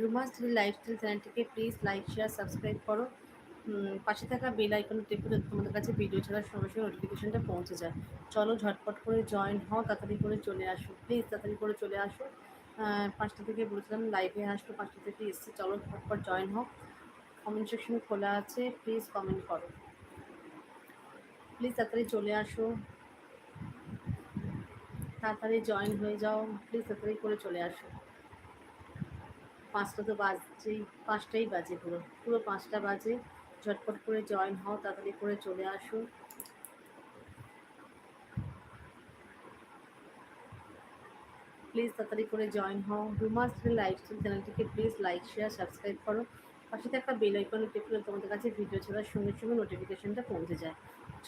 রুমাস lifestyle চ্যানেলটিকে please like share subscribe করো। পাশে থাকা বেল আইকন টিপে যাতে তোমাদের কাছে ভিডিও ছাড়ার সঙ্গে সঙ্গে নোটিফিকেশনটা পৌঁছে যায়। চলো ঝটপট করে জয়েন হও, তাড়াতাড়ি করে চলে আসো। প্লিজ তাড়াতাড়ি করে চলে আসো। পাঁচটা থেকে বলেছিলাম লাইভে আসব পাঁচটা থেকে এসছে। চলো ঝটপট জয়েন হোক কমেন্ট সেকশন খোলা আছে প্লিজ কমেন্ট করো। প্লিজ তাড়াতাড়ি চলে আসো। তাড়াতাড়ি জয়েন হয়ে যাও। প্লিজ তাড়াতাড়ি করে চলে আসো। পাঁচটা তো বাজছেই, পাঁচটাই বাজে পুরো। পুরো পাঁচটা বাজে। ঝটপট করে জয়েন হও, তাড়াতাড়ি করে চলে আসো। প্লিজ তাড়াতাড়ি করে জয়েন হও। রুমাস লাইফস্টাইল চ্যানেলটিকে প্লিজ লাইক শেয়ার সাবস্ক্রাইব করো। পাশে একটা বেল আইকনে টিপলে তোমাদের কাছে ভিডিও ছাড়ার সঙ্গে সঙ্গে নোটিফিকেশনটা পৌঁছে যায়।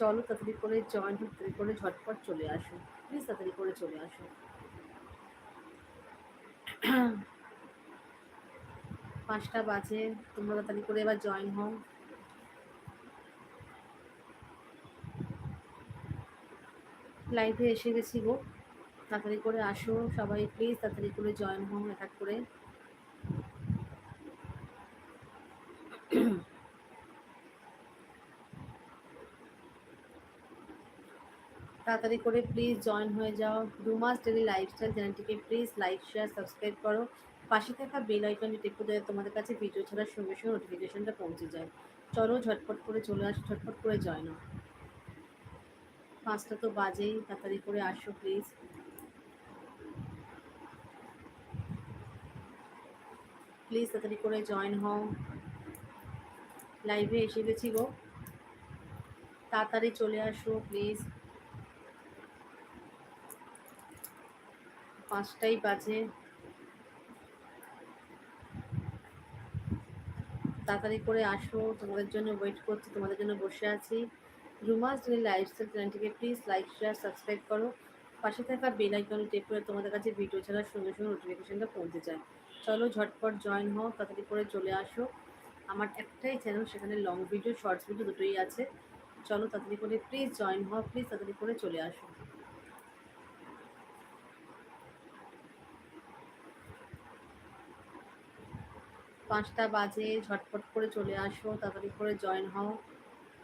চলো তাড়াতাড়ি করে জয়েন তাড়াতাড়ি করে ঝটপট চলে আসো। প্লিজ তাড়াতাড়ি করে চলে আসো। পাঁচটা বাজে, তোমরা তাড়াতাড়ি করে এবার জয়েন হও। লাইভে এসে গেছি গো। তাড়াতাড়ি করে আসো সবাই প্লিজ তাড়াতাড়ি করে জয়েন হও এক করে। তাড়াতাড়ি করে প্লিজ জয়েন হয়ে যাও। রুমাস ডেলি লাইফস্টাইল চ্যানেলটিকে প্লিজ লাইক শেয়ার সাবস্ক্রাইব করো। পাশে থাকা বেল আইকনটি টিপে দেয় তোমাদের কাছে ভিডিও ছাড়ার সঙ্গে সঙ্গে নোটিফিকেশনটা পৌঁছে যায়। চলো ঝটপট করে চলে আসো, ঝটপট করে জয়েন হও পাঁচটা তো বাজেই, তাড়াতাড়ি করে আসো প্লিজ প্লিজ তাড়াতাড়ি করে জয়েন হও। লাইভে এসে গেছি গো। তাড়াতাড়ি চলে আসো প্লিজ পাঁচটাই বাজে। তাড়াতাড়ি করে আসো, তোমাদের জন্য ওয়েট করছি, তোমাদের জন্য বসে আছি। রুমাস ডেলি লাইফস্টাইল চ্যানেলটিকে প্লিজ লাইক শেয়ার সাবস্ক্রাইব করো। পাশে থাকা বেল আইকনে টেপ করে তোমাদের কাছে ভিডিও ছাড়ার সঙ্গে সঙ্গে নোটিফিকেশনটা পৌঁছে যায়। চলো ঝটপট জয়েন হও, তাড়াতাড়ি করে চলে আসো। আমার একটাই চ্যানেল সেখানে লং ভিডিও শর্টস ভিডিও দুটোই আছে। চলো তাড়াতাড়ি করে প্লিজ জয়েন হও প্লিজ তাড়াতাড়ি করে চলে আসো। পাঁচটা বাজে, ঝটপট করে চলে আসো, তাড়াতাড়ি করে জয়েন হও।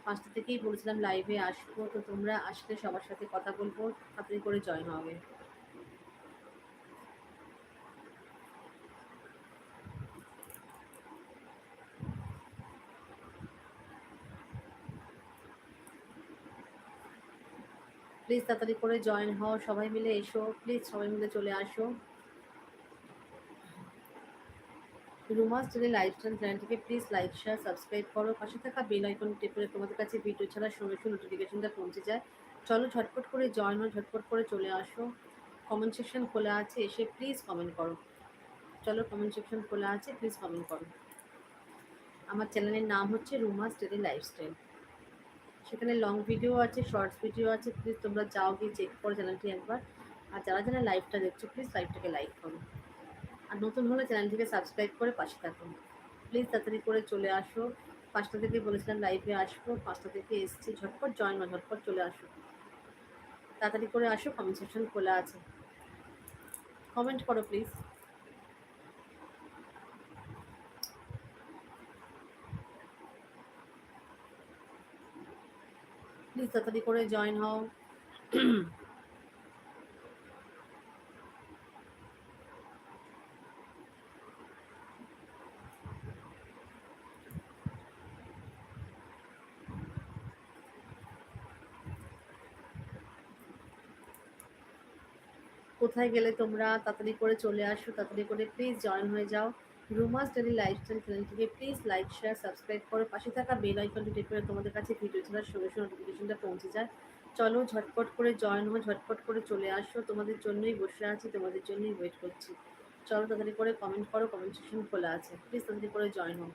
পাঁচটা থেকেই বলেছিলাম লাইভে আসব, তো তোমরা আসলে সবার সাথে কথা বলব, তাড়াতাড়ি করে জয়েন হবে। প্লিজ তাড়াতাড়ি করে জয়েন হও, সবাই মিলে এসো প্লিজ সবাই মিলে চলে আসো। রুমাস টেলি লাইফস্টাইল চ্যানেলটিকে প্লিজ লাইক শেয়ার সাবস্ক্রাইব করো। পাশে থাকা বেল আইকন টিপ করে তোমাদের কাছে ভিডিও ছাড়া সঙ্গে সঙ্গে নোটিফিকেশনটা পৌঁছে যায়। চলো ঝটপট করে জয়েন হো ঝটপট করে চলে আসো। কমেন্ট সেকশন খোলা আছে, এসে প্লিজ কমেন্ট করো। চলো কমেন্ট সেকশন খোলা আছে প্লিজ কমেন্ট করো। আমার চ্যানেলের নাম হচ্ছে রুমাস টেলি লাইফস্টাইল সেখানে লং ভিডিও আছে শর্টস ভিডিও আছে প্লিজ তোমরা যাও গিয়ে চেক করো চ্যানেলটি একবার। আর যারা যারা লাইভটা দেখছ প্লিজ লাইভটাকে লাইক করো। আর নতুন হলে চ্যানেলটিকে সাবস্ক্রাইব করে পাশে থাকুন। প্লিজ তাড়াতাড়ি করে চলে আসো। পাঁচটা থেকে বলেছিলাম লাইভে আসব। পাঁচটা থেকে এসছি, ঝটপট জয়েন হয় ঝটপট চলে আসো। তাড়াতাড়ি করে আসো কমেন্ট সেকশন খোলা আছে। কমেন্ট করো প্লিজ প্লিজ তাড়াতাড়ি করে জয়েন হও। কোথায় গেলে তোমরা তাড়াতাড়ি করে চলে আসো, তাড়াতাড়ি করে প্লিজ জয়েন হয়ে যাও। রুমাস ডেলি লাইফস্টাইল চ্যানেলটিকে প্লিজ লাইক শেয়ার সাবস্ক্রাইব করো। পাশে থাকা বেল আইকনটি টিপে তোমাদের কাছে ভিডিও ছাড়ার সঙ্গে সঙ্গে নোটিফিকেশনটা পৌঁছে যায়। চলো ঝটপট করে জয়েন হো ঝটপট করে চলে আসো। তোমাদের জন্যই বসে আছি, তোমাদের জন্যই ওয়েট করছি। চলো তাড়াতাড়ি করে কমেন্ট করো কমেন্ট সেকশন খোলা আছে। প্লিজ তাড়াতাড়ি করে জয়েন হো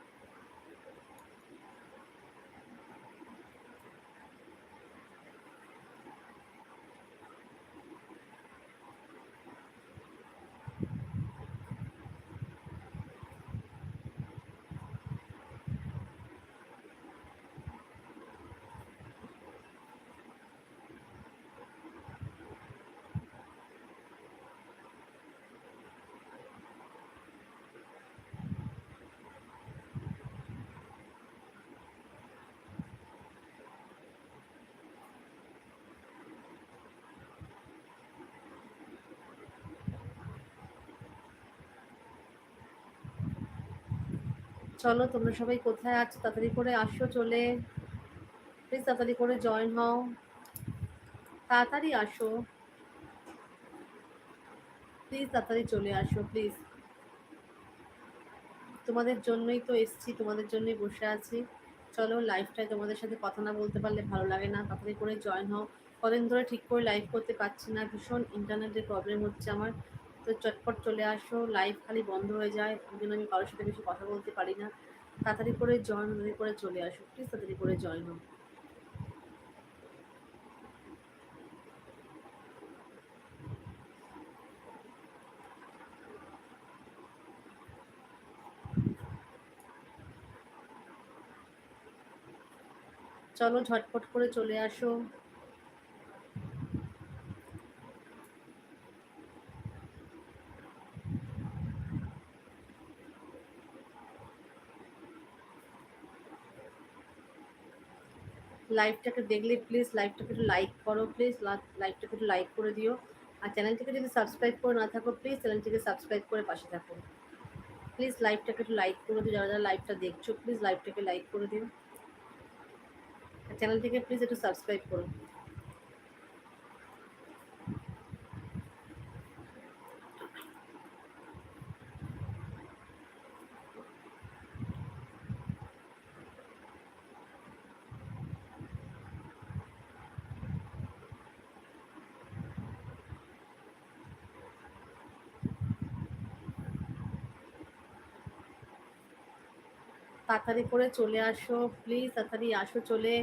চলো, তোমরা সবাই কোথায় আছো? তাড়াতাড়ি করে আসো, চলে প্লিজ তাড়াতাড়ি করে জয়েন হও। তাড়াতাড়ি আসো। প্লিজ তাড়াতাড়ি চলে আসো প্লিজ তোমাদের জন্যই তো এসছি, তোমাদের জন্যই বসে আছি। চলো লাইফটায় তোমাদের সাথে কথা না বলতে পারলে ভালো লাগে না। তাড়াতাড়ি করে জয়েন হও। কদিন ধরে ঠিক করে লাইভ করতে পারছি না। ভীষণ ইন্টারনেটের প্রবলেম হচ্ছে আমার। তো চটপট চলে আসো লাইভ খালি বন্ধ হয়ে যায়। ওই জন্য আমি কারোর সাথে বেশি কথা বলতে পারি না। তাড়াতাড়ি করে জয়েন করে চলে আসো। প্লিজ তাড়াতাড়ি করে জয়েন হও। চলো ঝটপট করে চলে আসো। লাইভটাকে দেখলে প্লিজ লাইভটাকে একটু লাইক করো প্লিজ লাইভটাকে একটু লাইক করে দিও। আর চ্যানেলটিকে যদি সাবস্ক্রাইব করে না থাকো প্লিজ চ্যানেলটিকে সাবস্ক্রাইব করে পাশে থাকো। প্লিজ লাইভটাকে একটু লাইক করে দিও, যারা যারা লাইভটা দেখছ প্লিজ লাইভটাকে লাইক করে দিও। চ্যানেলটিকে প্লিজ একটু সাবস্ক্রাইব করুন তাড়াতাড়ি করে চলে আসো প্লিজ তাড়াতাড়ি আসো, চলে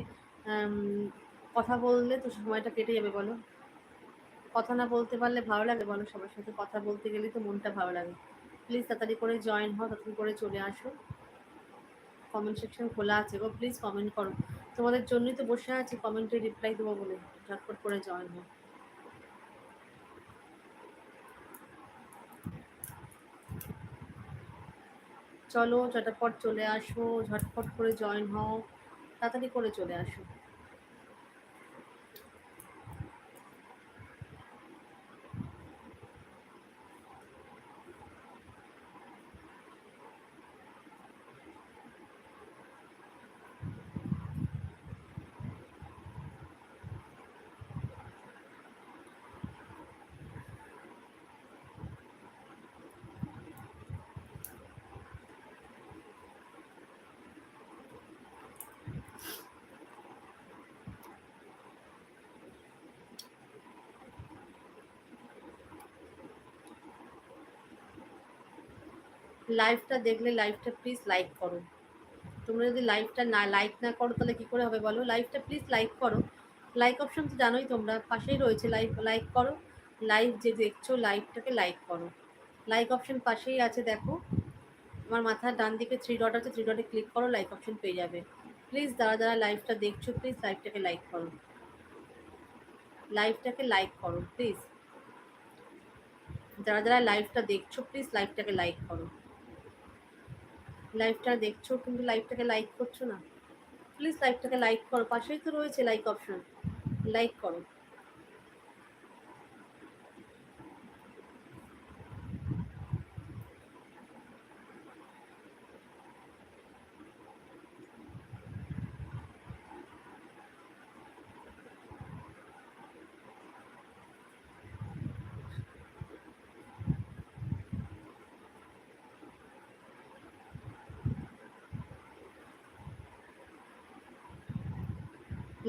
কথা বললে তো সময়টা কেটে যাবে বলো। কথা না বলতে পারলে ভালো লাগে বলো, সবার সাথে কথা বলতে গেলে তো মনটা ভালো লাগে। প্লিজ তাড়াতাড়ি করে জয়েন হও, তাড়াতাড়ি করে চলে আসো। কমেন্ট সেকশন খোলা আছে গো প্লিজ কমেন্ট করো। তোমাদের জন্যই তো বসে আছি কমেন্টে রিপ্লাই দেবো বলে। ঝটপট করে জয়েন হও। চলো ঝটপট চলে আসো ঝটপট করে জয়েন হও তাড়াতাড়ি করে চলে আসো। লাইভটা দেখলে লাইভটা প্লিজ লাইক করো। তোমরা যদি লাইভটা না লাইক না করো, তাহলে কী করে হবে বলো? লাইভটা প্লিজ লাইক করো। লাইক অপশন তো জানোই তোমরা, পাশেই রয়েছে লাইভ লাইক করো। লাইভ যে দেখছ লাইভটাকে লাইক করো। লাইক অপশন পাশেই আছে, দেখো। আমার মাথার ডান দিকে থ্রি ডট আছে থ্রি ডটে ক্লিক করো লাইক অপশন পেয়ে যাবে। প্লিজ যারা যারা লাইভটা দেখছ প্লিজ লাইভটাকে লাইক করো। লাইভটাকে লাইক করো প্লিজ যারা যারা লাইভটা দেখছ প্লিজ লাইভটাকে লাইক করো। লাইভটা দেখছ, কিন্তু লাইভটাকে লাইক করছ না। প্লিজ লাইভটাকে লাইক করো, পাশেই তো রয়েছে লাইক অপশন লাইক করো।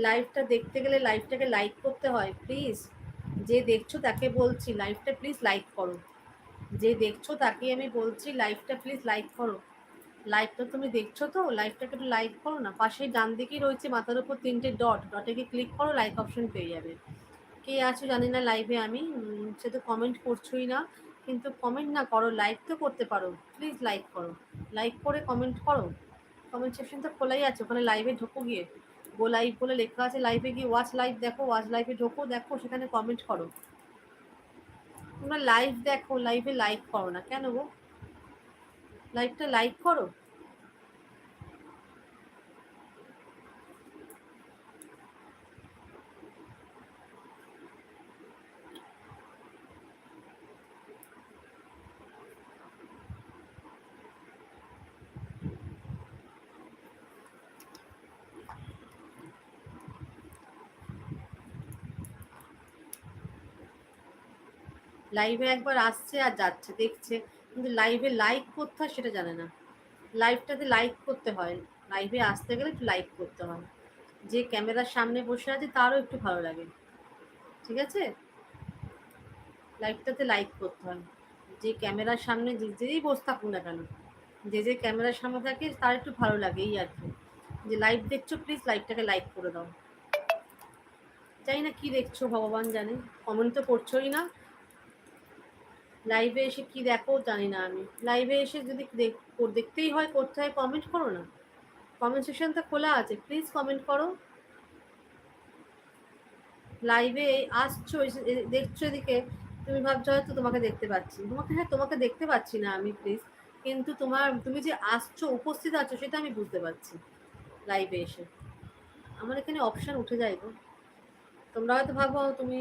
লাইভটা দেখতে গেলে লাইভটাকে লাইক করতে হয় প্লিজ যে দেখছ তাকে বলছি লাইভটা প্লিজ লাইক করো। যে দেখছ তাকে আমি বলছি লাইভটা প্লিজ লাইক করো। লাইভটা তুমি দেখছ তো লাইভটাকে একটু লাইক করো না। পাশেই ডান দিকেই রয়েছে মাথার উপর তিনটে ডট ডটে গিয়ে ক্লিক করো লাইক অপশন পেয়ে যাবে। কে আছো জানি না লাইভে আমি সে তো কমেন্ট করছোই না। কিন্তু কমেন্ট না করো লাইক তো করতে পারো। প্লিজ লাইক করো। লাইক করে কমেন্ট করো। কমেন্ট সেকশন তো খোলাই আছে, ওখানে লাইভে ঢোকো গিয়ে। গো লাইভ বলে লেখা আছে লাইভে গিয়ে ওয়াচ লাইভ দেখো ওয়াচ লাইভে ঢোকো, দেখো, সেখানে কমেন্ট করো। তোমরা লাইভ দেখো লাইভে লাইক করো না। কেন গো? লাইভটা লাইক করো? লাইভে একবার আসছে আর যাচ্ছে, দেখছে। কিন্তু লাইভে লাইক করতে হয় সেটা জানে না। লাইভটাতে লাইক করতে হয়। লাইভে আসতে গেলে একটু লাইক করতে হয়। যে ক্যামেরার সামনে বসে আছে, তারও একটু ভালো লাগে। ঠিক আছে? লাইভটাতে লাইক করতে হয়। যে ক্যামেরার সামনে যে যেই বসে থাকুক না কেন। যে যে ক্যামেরার সামনে থাকে, তার একটু ভালো লাগে, এই আর কি। যে লাইভ দেখছ প্লিজ লাইভটাকে লাইক করে দাও। জানি না কি দেখছ, ভগবান জানে। কমেন্ট তো করছোই না। লাইভে এসে কি দেখো জানি না আমি। লাইভে এসে যদি দেখতেই হয় করতে হয় কমেন্ট করো না। কমেন্ট সেকশন তো খোলা আছে। প্লিজ কমেন্ট করো। লাইভে আসছো দেখছ এদিকে। তুমি ভাবছ হয়তো তোমাকে দেখতে পাচ্ছি। তোমাকে হ্যাঁ তোমাকে দেখতে পাচ্ছি না আমি প্লিজ কিন্তু তোমার, তুমি যে আসছো, উপস্থিত আছো, সেটা আমি বুঝতে পারছি। লাইভে এসে। আমার এখানে অপশান উঠে যায় গো। তোমরা হয়তো ভাবো, তুমি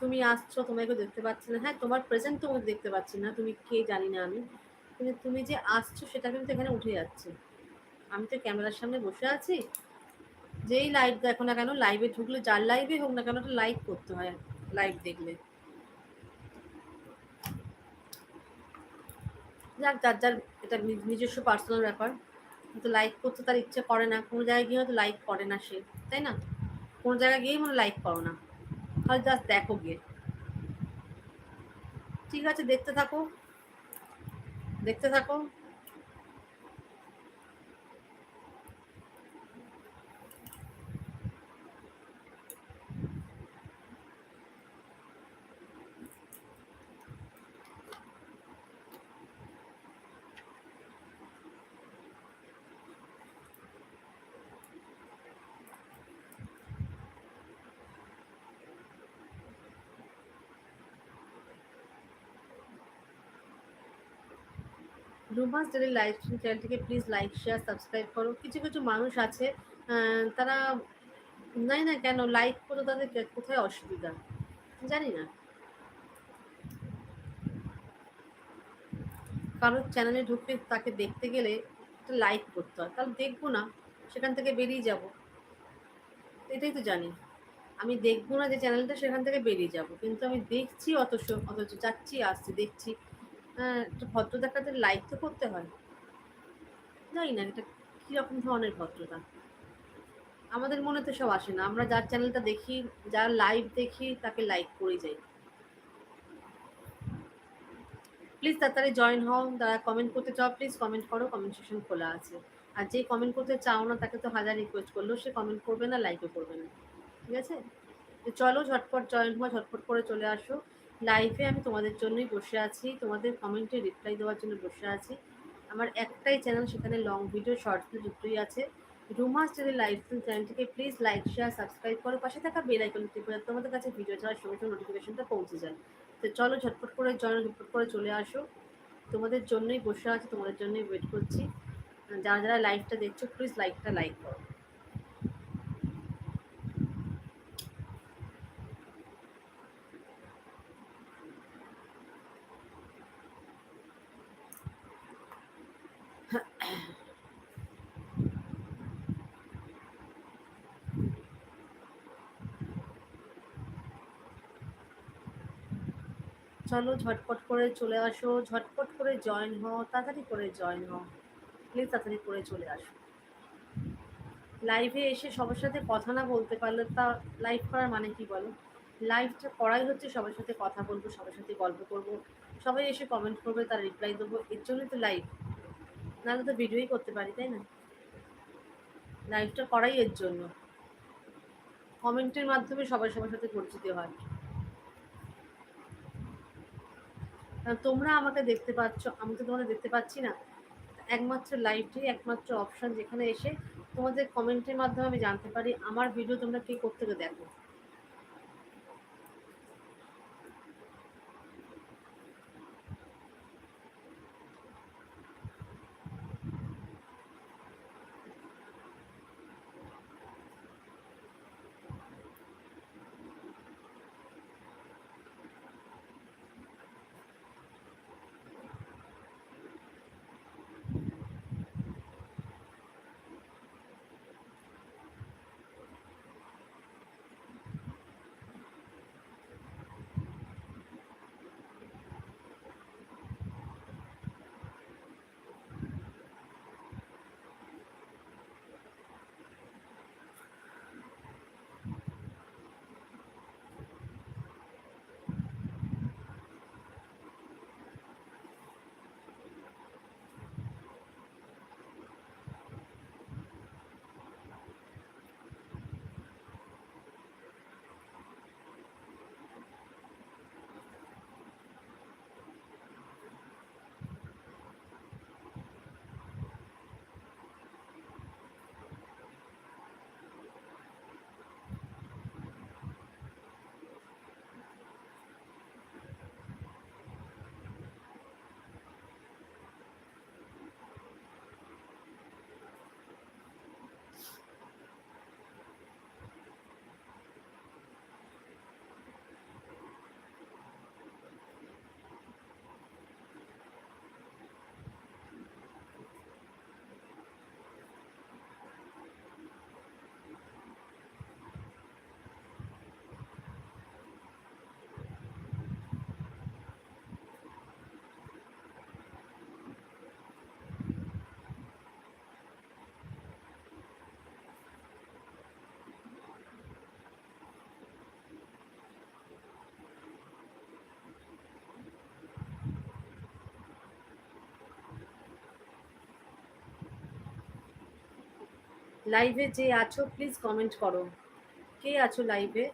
তুমি আসছো তোমাকে দেখতে পাচ্ছি না। হ্যাঁ তোমার প্রেজেন্ট তুমি দেখতে পাচ্ছি না, তুমি কে জানি না আমি। কিন্তু তুমি যে আসছো, সেটা কিন্তু এখানে উঠে যাচ্ছে। আমি তো ক্যামেরার সামনে বসে আছি। যেই লাইভ দেখো না কেন লাইভে ঢুকলে যার লাইভে হোক না কেন, ওটা লাইক করতে হয় লাইভ দেখলে। যাক, যার যার, এটা নিজস্ব পার্সোনাল ব্যাপার। কিন্তু লাইক করতে তার ইচ্ছে করে না, কোনো জায়গায় গিয়ে হয়তো লাইক করে না সে, তাই না? কোনো জায়গায় গিয়েই মনে লাইক করো না। তাহলে জাস্ট দেখো গিয়ে। ঠিক আছে, দেখতে থাকো। দেখতে থাকো। রুমাস ডেলি লাইভ চ্যানেলটিকে প্লিজ লাইক শেয়ার সাবস্ক্রাইব করো। কিছু কিছু মানুষ আছে তারা জানি না কেন লাইক করো, তাদের কোথায় অসুবিধা? জানি না। কারোর চ্যানেলে ঢুকতে তাকে দেখতে গেলে একটা লাইক করতে হয়। তাহলে দেখব না, সেখান থেকে বেরিয়ে যাব। এটাই তো জানি। আমি দেখব না যে চ্যানেলটা সেখান থেকে বেরিয়ে যাব। কিন্তু আমি দেখছি অথচ অথচ যাচ্ছি, আসছি, দেখছি। একটা ভদ্র দেখাতে লাইক তো করতে হয়। জানি না, এটা কীরকম ধরনের ভদ্রতা? আমাদের মনে তো সব আসে না। আমরা যার চ্যানেলটা দেখি, যার লাইভ দেখি, তাকে লাইক করে যাই। প্লিজ তাড়াতাড়ি জয়েন হও, তারা কমেন্ট করতে চাও প্লিজ কমেন্ট করো কমেন্ট সেকশন খোলা আছে। আর যে কমেন্ট করতে চাও না, তাকে তো হাজার রিকোয়েস্ট করলেও সে কমেন্ট করবে না লাইকও করবে না। ঠিক আছে? চলো, ঝটপট জয়েন হওয়া, ঝটপট করে চলে আসো। লাইভে আমি তোমাদের জন্যই বসে আছি। তোমাদের কমেন্টে রিপ্লাই দেওয়ার জন্য বসে আছি। আমার একটাই চ্যানেল সেখানে লং ভিডিও শর্ট শর্টস যুক্তই আছে। রুমাস যদি লাইভ চ্যানেলটিকে প্লিজ লাইক শেয়ার সাবস্ক্রাইব করো। পাশে থাকা বেল আইকন করে তোমাদের কাছে ভিডিও ছাড়ার সঙ্গে সঙ্গে নোটিফিকেশনটা পৌঁছে যায়। তো চলো ঝটপট করে জয়েন ঝটপট করে চলে আসো। তোমাদের জন্যই বসে আছি, তোমাদের জন্যই ওয়েট করছি। যারা যারা লাইভটা দেখছ প্লিজ লাইকটা লাইক করো। চলো ঝটপট করে চলে আসো, ঝটপট করে জয়েন হও, তাড়াতাড়ি করে জয়েন হও। প্লিজ তাড়াতাড়ি করে চলে আসো। লাইভে এসে সবার সাথে কথা না বলতে পারলে তা লাইভ করার মানে কি বলো? লাইভটা করাই হচ্ছে সবার সাথে কথা বলব, সবার সাথে গল্প করব। সবাই এসে কমেন্ট করবে, তার রিপ্লাই দেবো। এর জন্যই তো লাইভ নাহলে তো ভিডিওই করতে পারি, তাই না? লাইভটা করাই এর জন্য। কমেন্টের মাধ্যমে সবাই সবার সাথে পরিচিত হয়। তোমরা আমাকে দেখতে পাচ্ছ, আমি তো তোমাদের দেখতে পাচ্ছি না। একমাত্র লাইভটি একমাত্র অপশন যেখানে এসে তোমাদের কমেন্টের মাধ্যমে আমি জানতে পারি, আমার ভিডিও তোমরা কী করতে দেখো। লাইভে যে আছো প্লিজ কমেন্ট করো। কে আছো লাইভে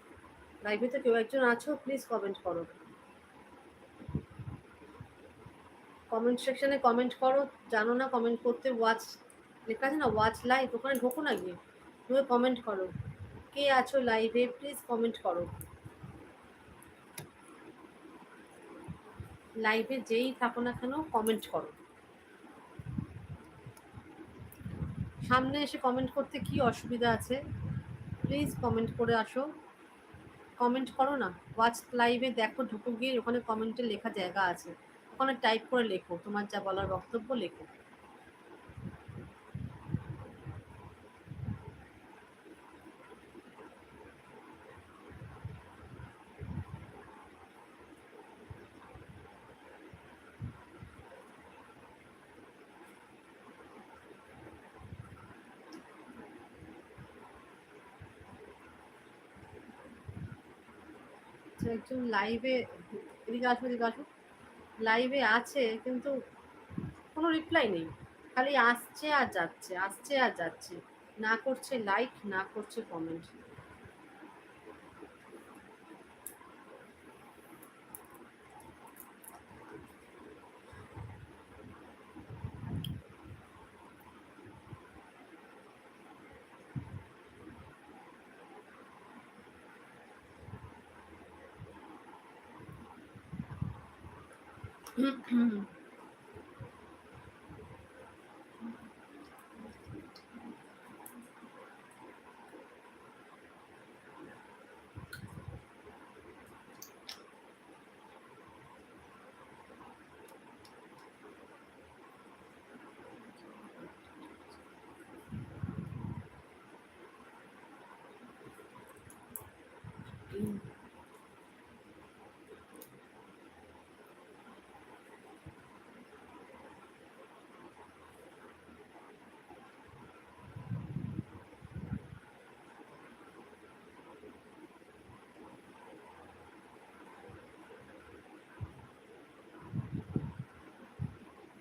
লাইভে তো কেউ একজন আছো প্লিজ কমেন্ট করো। কমেন্ট সেকশনে কমেন্ট করো। জানো না কমেন্ট করতে ওয়াচ লেখা আছে না ওয়াচ লাইভ ওখানে ঢোকো না গিয়ে। তুমি কমেন্ট করো। কে আছো লাইভে প্লিজ কমেন্ট করো। লাইভে যেই থাকো না কেন কমেন্ট করো। সামনে এসে কমেন্ট করতে কি অসুবিধা আছে? প্লিজ কমেন্ট করে আসো। কমেন্ট করো না। ওয়াচ লাইভে দেখো, ঢুকো গিয়ে ওখানে কমেন্টে লেখা জায়গা আছে। ওখানে টাইপ করে লেখো। তোমার যা বলার বক্তব্য লেখো। একজন লাইভে এদিকে আসো এদিকে আসো। লাইভে আছে, কিন্তু কোনো রিপ্লাই নেই। খালি আসছে আর যাচ্ছে, আসছে আর যাচ্ছে। না করছে লাইক না করছে কমেন্ট 嗯嗯。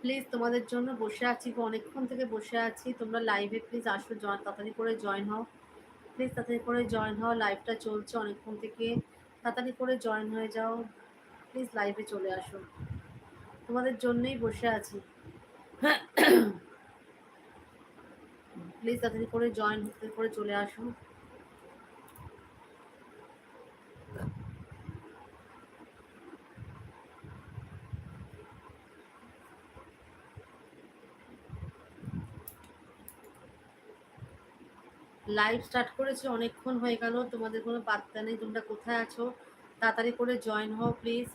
প্লিজ তোমাদের জন্য বসে আছি অনেকক্ষণ থেকে বসে আছি। তোমরা লাইভে প্লিজ আসো জয়েন তাড়াতাড়ি করে জয়েন হও। প্লিজ তাড়াতাড়ি করে জয়েন হও লাইভটা চলছে অনেকক্ষণ থেকে। তাড়াতাড়ি করে জয়েন হয়ে যাও। প্লিজ লাইভে চলে আসো। তোমাদের জন্যই বসে আছি। প্লিজ তাড়াতাড়ি করে জয়েন করে চলে আসো। লাইভ স্টার্ট করেছি, অনেকক্ষণ হয়ে গেল, তোমাদের কোনো পাত্তা নেই, তোমরা কোথায় আছো? তাড়াতাড়ি করে জয়েন হও প্লিজ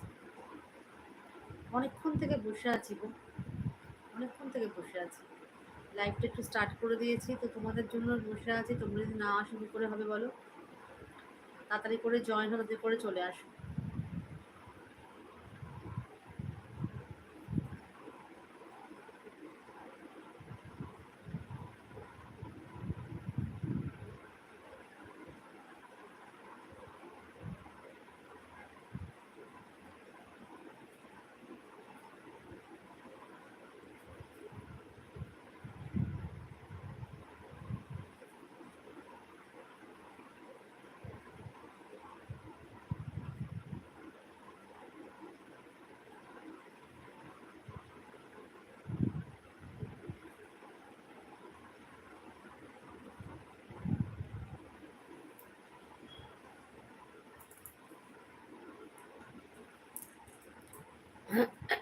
অনেকক্ষণ থেকে বসে আছি গো। অনেকক্ষণ থেকে বসে আছি। লাইভটা একটু স্টার্ট করে দিয়েছি, তো তোমাদের জন্য বসে আছি, তোমরা যদি না আসো, কী করে হবে বলো? তাড়াতাড়ি করে জয়েন হতে করে চলে আসো।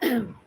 Ahem.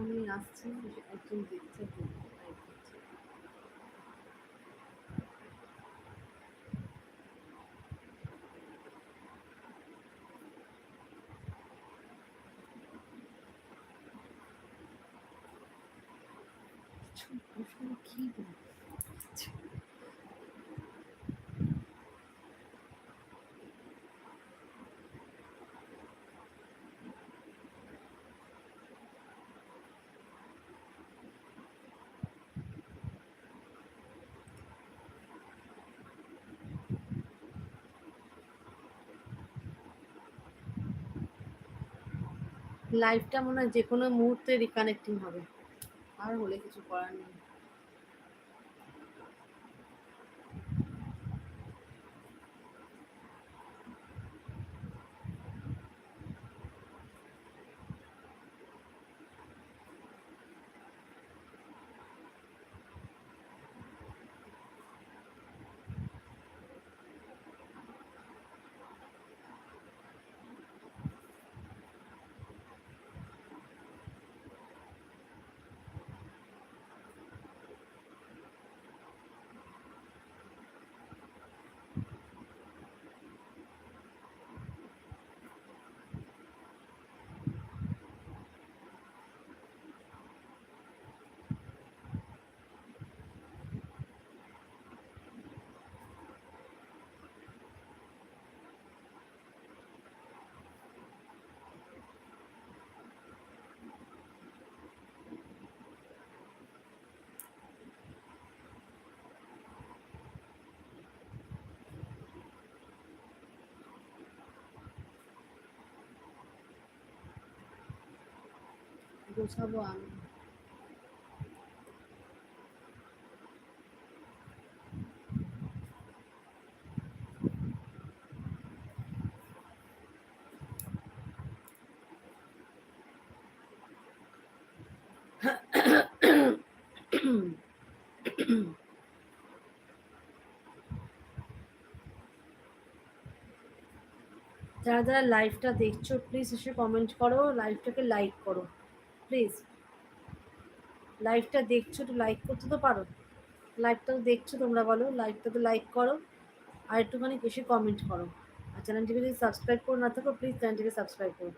আমি আসছি একজন দেখছে একজন live দেখছে। লাইফটা মনে হয় যে কোনো মুহূর্তে রিকানেক্টিং হবে। আর হলে কিছু করার নেই। গোছাবো আমি। যারা যারা লাইভটা দেখছ প্লিজ এসে কমেন্ট করো লাইভটাকে লাইক করো। প্লিজ লাইভটা দেখছ একটু লাইক করতে তো পারো। লাইভটা তো দেখছ তোমরা বলো লাইভটা তো লাইক করো আর একটুখানি বেশি কমেন্ট করো। আর চ্যানেলটিকে যদি সাবস্ক্রাইব করে না থাকো প্লিজ চ্যানেলটিকে সাবস্ক্রাইব করো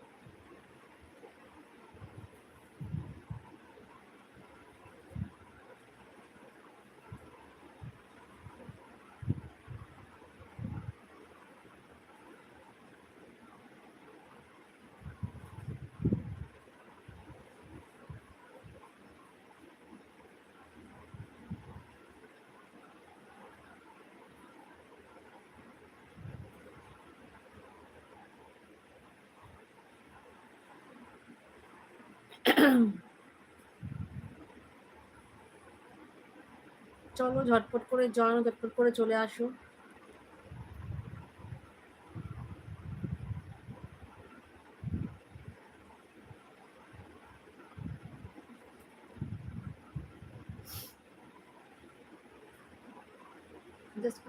চলো ঝটপট করে জয়েন ঝটপট করে চলে আসো। জাস্ট